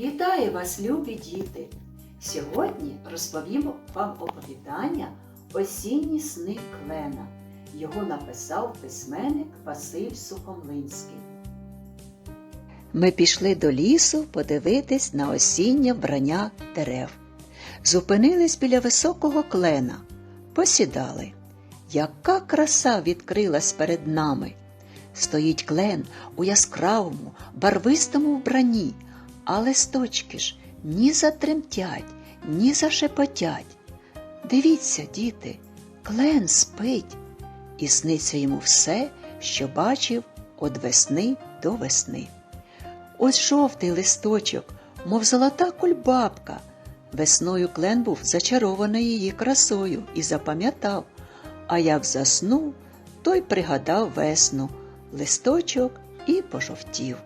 Вітаю вас, любі діти! Сьогодні розповім вам оповідання Осінні сни Клена. Його написав письменник Василь Сухомлинський. Ми пішли до лісу подивитись на осіннє вбрання дерев. Зупинились біля високого клена, посідали. Яка краса відкрилась перед нами! Стоїть клен у яскравому, барвистому вбранні, а листочки ж ні затремтять, ні зашепотять. Дивіться, діти, клен спить, і сниться йому все, що бачив від весни до весни. Ось жовтий листочок, мов золота кульбабка. Весною клен був зачарований її красою і запам'ятав, а як заснув, той пригадав весну, листочок і пожовтів.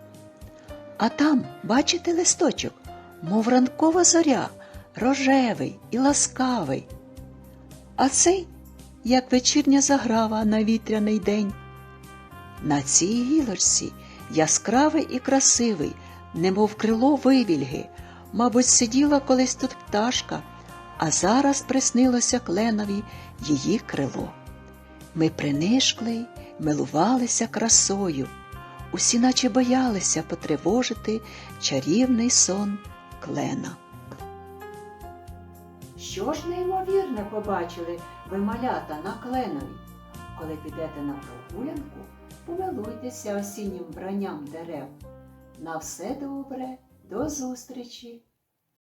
А там, бачите листочок, мов ранкова зоря, рожевий і ласкавий. А цей, як вечірня заграва на вітряний день. На цій гілочці яскравий і красивий, немов крило вивільги, мабуть, сиділа колись тут пташка, а зараз приснилося кленові її крило. Ми принишкли, милувалися красою, усі наче боялися потривожити чарівний сон клена. Що ж неймовірне побачили ви малята на кленові? Коли підете на прогулянку, помилуйтеся осіннім вбранням дерев. На все добре, до зустрічі!